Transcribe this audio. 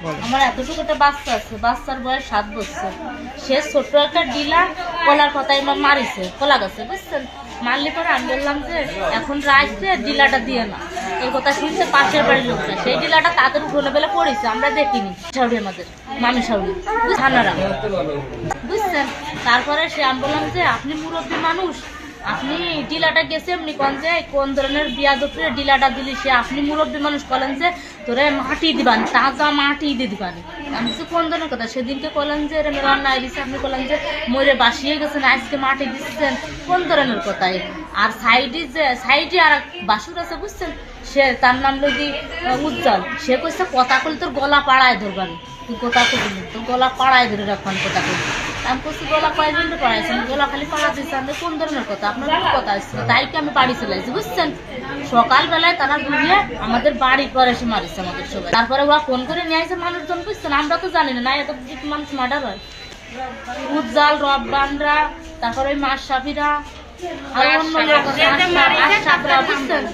আমার এতটুকু একটা বাচ্চা আছে, বাচ্চার বয়স সাত বছর। সে ছোট্ট একটা ডিলা কলার আমার মারিছে, কলা গাছে, বুঝছেন? মারলে পরে আমি বললাম যে, এখন রাখছে ডিলাটা দিয়ে না এই কথা শুনছে পাশের বাড়ির লোকটা। সেই ডিলাটা তাদের উঠোনে বেলা পড়েছে, আমরা দেখিনি। সাউরি আমাদের, মামি সাউরি থানারা। বুঝছেন? তারপরে সে আমি বললাম যে, আপনি মুরব্বী মানুষ, আপনি ডিলাটা গেছে, এমনি কোন যে, কোন ধরনের বিয়া দুপুরে ডিলাটা দিলি সে? আপনি মুরব্বী মানুষ বলেন যে তোরে মাটি দিবান তাজা মাটি দিয়ে দিবানি। আমি বলছি, কোন ধরনের কথা সেদিনকে বললেন যে এরম রান্না দিচ্ছে আপনি বললেন যে মরে বাসিয়ে গেছেন আজকে মাটি দিচ্ছেন কোন ধরনের কথা এ? আর সাইডে যে সাইডে আর বাসুর আছে বুঝছেন? সে তার নাম লদি উজ্জ্বল। সে কইছে কথা কইলে তোর গলা পাড়ায় ধরবানি তুই কথা কইলি তোর গলা পাড়ায় ধরে রাখবান কথা কইলি আমি কইছি গলা কয়জন পাড়াইছেন গলা খালি পাড়া আমি কোন ধরনের কথা আপনার কথা আসছে তাই কি আমি বাড়ি চলে আসছি বুঝছেন? সকালবেলায় তারা ঘুরিয়ে আমাদের বাড়ি করে এসে মারিছে আমাদের সবাই। তারপরে ওরা ফোন করে নিয়ে আসে মানুষজন বুঝছে না আমরা তো জানি না এত মানুষ মার্ডার হয়। উজ্জাল রব্বানরা তারপরে ওই মাস সাফিরা আর অন্য বুঝছেন?